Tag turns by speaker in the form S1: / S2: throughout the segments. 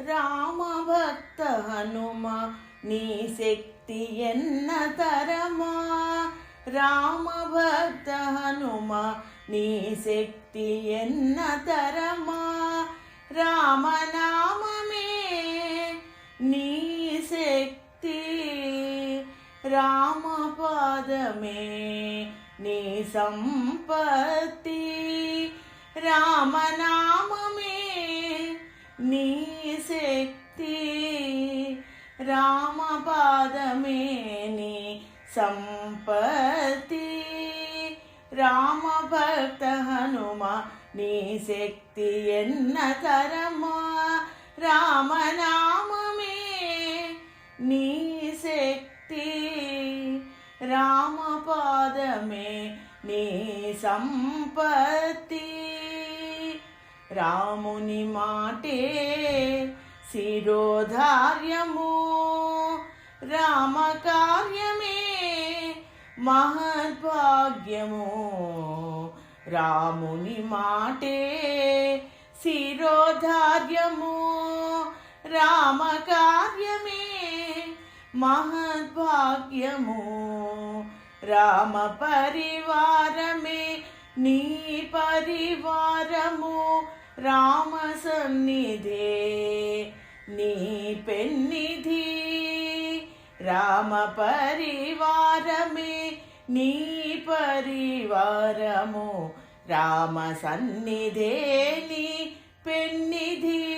S1: రామ భక్త హనుమ నీ శక్తి ఎన్న తరమా? రామ భక్త హనుమ నీ శక్తి ఎన్న తరమా? రామనామమే నీ శక్తి రామపాదమే నీ సంపత్తి. రామనామమే నీ శక్తి రామపాదమేని సంపత్తి రామభక్త హనుమ నీ శక్తి ఎన్న తరమా? రామనామమే నీ శక్తి రామపాదమే నీ సంపత్తి రాముని మాటే శిరోధార్యము రామకార్యమే మహద్భాగ్యము. రాముని మాటే శిరోధార్యము రామకార్యమే మహద్భాగ్యము. రామ పరివారమే నీ పరివారము. రామ సన్నిధే నీ పెన్నిధి రామ పరివారమే నీ పరివారము రామ సన్నిధే నీ పెన్నిధి.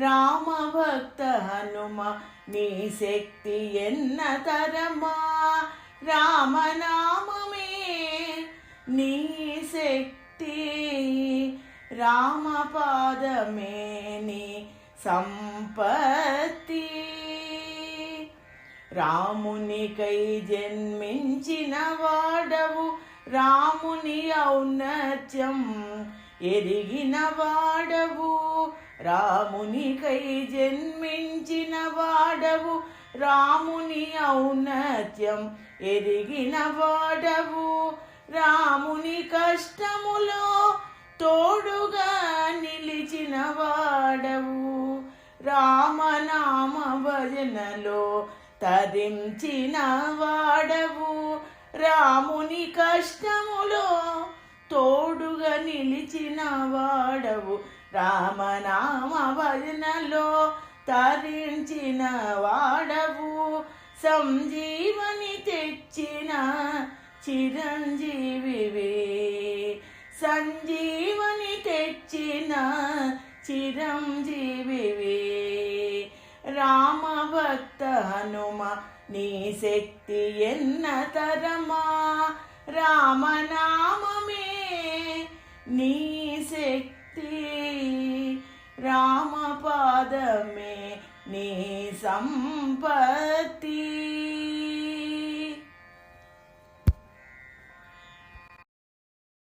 S1: రామ భక్త హనుమ నీ శక్తి ఎన్న తరమా? రామనామమే నీ శక్తి రామపాదమే సంపత్తి. రామునికై జన్మించిన వాడవు రాముని ఔన్నత్యం ఎరిగిన వాడవు. రామునికై జన్మించిన వాడవు రాముని ఔన్నత్యం ఎరిగిన వాడవు. రాముని కష్టములో భజనలో తరించిన వాడవు. రాముని కష్టములో తోడుగా నిలిచిన వాడవు. రామనామ భజనలో తరించిన వాడవు. సంజీవని తెచ్చిన చిరంజీవివే. సంజీవని తెచ్చిన చిరంజీవివే. రామ భక్త హనుమ నీ శక్తి ఎన్న తరమా రామనామమే నీ శక్తి రామపాదమే నీ సంపత్తి